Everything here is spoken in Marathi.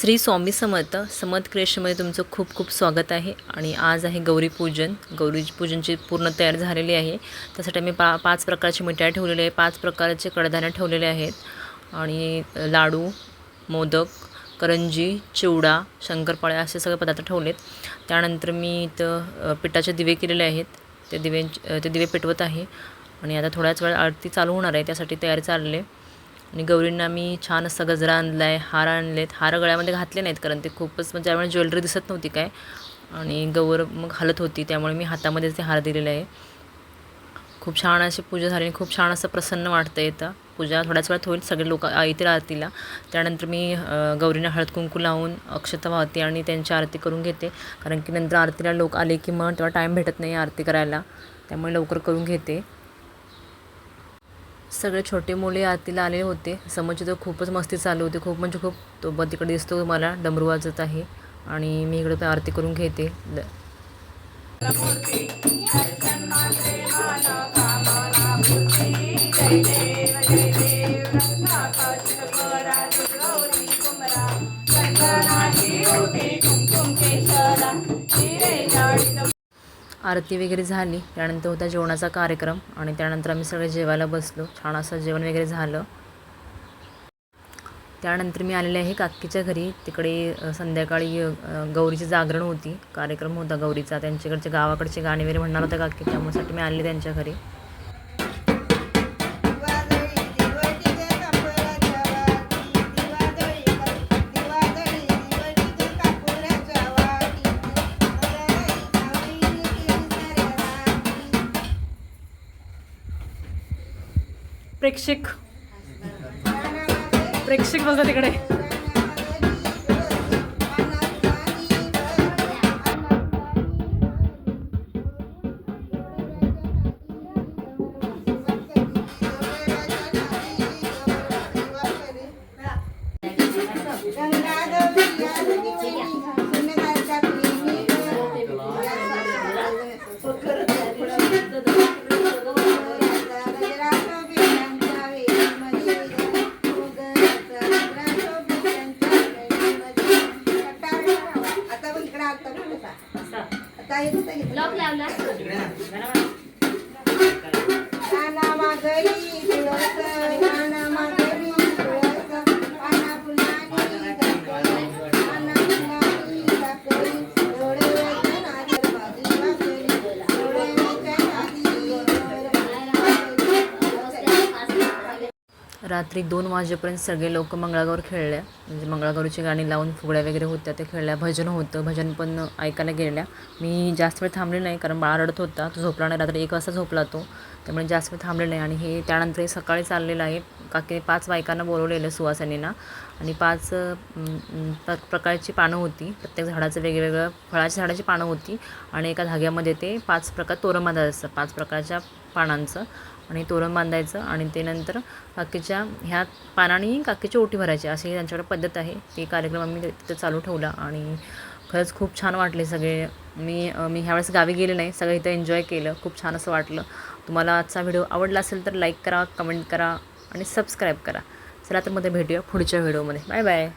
श्री स्वामी समर्थ समर्थ क्रिएशनमध्ये तुमचं खूप खूप स्वागत आहे. आणि आज आहे गौरीपूजन गौरी पूजनची पूर्ण तयार झालेली आहे. त्यासाठी मी पा पाच प्रकारची मिठाई ठेवलेली आहे. पाच प्रकारचे कडधान्य ठेवलेले आहेत. आणि लाडू मोदक करंजी चिवडा शंकरपाळ्या असे सगळे पदार्थ ठेवलेत. त्यानंतर मी इथं पिठाचे दिवे केलेले आहेत. ते दिवे ते दिवे पेटवत आहे. आणि आता थोड्याच वेळ आरती चालू होणार आहे. त्यासाठी तयारी चालली आहे. आणि गौरींना मी छान असा गजरा आणला आहे हार आणलेत. हार गळ्यामध्ये घातले नाहीत कारण ते खूपच म्हणजे त्यामुळे ज्वेलरी दिसत नव्हती काय. आणि गौर मग हलत होती त्यामुळे मी हातामध्येच ते हार दिलेला आहे. खूप छान अशी पूजा झाली आणि खूप छान असं प्रसन्न वाटतं येतं पूजा थोड्याच वेळात होईल सगळे लोक येतील आरतीला त्यानंतर मी गौरींना हळद कुंकू लावून अक्षता वाहते आणि त्यांची आरती करून घेते. कारण की नंतर आरतीला लोक आले की मग तेव्हा टाईम भेटत नाही आरती करायला. त्यामुळे लवकर करून घेते. सगळे छोटे मुले आरतीला आले होते. समोरचे तर खूपच मस्ती चालू होती. खूप म्हणजे खूप तो ब तिकडे दिसतो मला डमरू वाजत आहे. आणि मी इकडे पण आरती करून घेते. ल- आरती वगैरे झाली त्यानंतर होता जेवणाचा कार्यक्रम आणि त्यानंतर आम्ही सगळे जेवायला बसलो. छान असं जेवण वगैरे झालं. त्यानंतर मी आलेले आहे काकीच्या घरी. तिकडे संध्याकाळी गौरीची जागरण होती. कार्यक्रम होता गौरीचा. त्यांच्याकडचे गावाकडचे गाणे वगैरे म्हणणार होता काकी त्यामुळेसाठी मी आले त्यांच्या घरी. प्रेक्षक. प्रेक्षक बघा तिकडे. लॉक लावला. तुळस रात्री दोन वाजेपर्यंत सगळे लोक मंगळागौर खेळल्या म्हणजे मंगळागौरीची गाणी लावून फुगड्या वगैरे होत्या ते खेळल्या. भजन होतं भजन पण ऐकायला गेल्या. मी जास्त वेळ थांबले नाही कारण बाळा रडत होता. तो झोपला नाही. रात्री एक वाजता झोपला तो. त्यामुळे जास्त वेळ थांबले नाही. आणि हे त्यानंतर हे सकाळी चाललेलं आहे. काकी पाच बायकांना बोलवलेलं सुवासिनींना. आणि पाच प्रकारची पानं होती. प्रत्येक झाडाचं वेगवेगळं फळाच्या झाडाची पानं होती. आणि एका धाग्यामध्ये ते पाच प्रकार तोरण बांधायचं असतं पाच प्रकारच्या पानांचं आणि तोरण बांधायचं आणि ते नंतर काकीच्या ह्या पानाने काकीची ओटी भरायची. अशी त्यांच्याकडे पद्धत आहे. ते कार्यक्रम आम्ही तिथं चालू ठेवला आणि खरंच खूप छान वाटले सगळे. मी मी ह्यावेळेस गावी गेले नाही. सगळं इथं एन्जॉय केलं. खूप छान असं वाटलं. तुम्हाला आजचा व्हिडिओ आवडला असेल तर लाईक करा कमेंट करा आणि सबस्क्राईब करा. चला तर मध्ये भेटूया पुढच्या व्हिडिओमध्ये. Bye bye